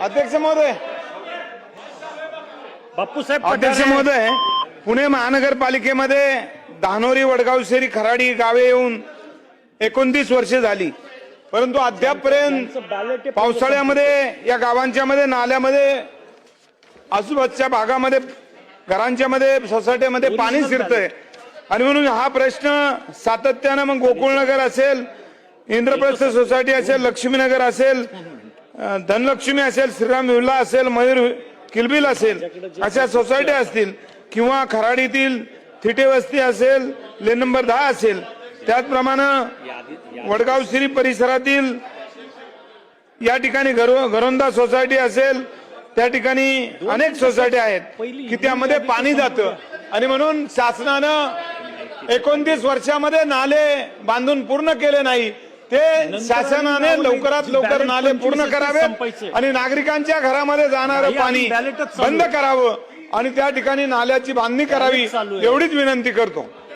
अध्यक्ष महोदय. बापूसाहेब अध्यक्ष महोदय पुणे महानगरपालिकेमध्ये धानोरी वडगाव शेरी खराडी गावे येऊन एकोणतीस वर्षे झाली. परंतु अद्यापपर्यंत. पावसाळ्यामध्ये या गावांच्या मध्ये नाल्यामध्ये आजूबाजूच्या भागामध्ये घरांच्या मध्ये सोसायटीमध्ये पाणी शिरतंय. आणि म्हणून हा प्रश्न सातत्यानं मग गोकुळनगर असेल इंद्रप्रस्थ सोसायटी असेल लक्ष्मीनगर असेल धनलक्ष्मी असेल श्रीराम विला असेल मयूर किलबिल असेल अशा सोसायटी असतील किंवा खराडीतील थिटे वस्ती असेल लेन नंबर दहा असेल त्याचप्रमाणे वडगाव श्री परिसरातील या ठिकाणी घरो घरोंदा सोसायटी असेल त्या ठिकाणी अनेक सोसायटी आहेत की त्यामध्ये पाणी जातं. आणि म्हणून शासनानं एकोणतीस वर्षामध्ये नाले बांधून पूर्ण केले नाही. ते शासनाने लवकरात लवकर नाले पूर्ण करावेत आणि नागरिकांच्या घरामध्ये जाणारं पाणी बंद. करावं आणि त्या ठिकाणी नाल्याची बांधणी करावी. एवढीच विनंती करतो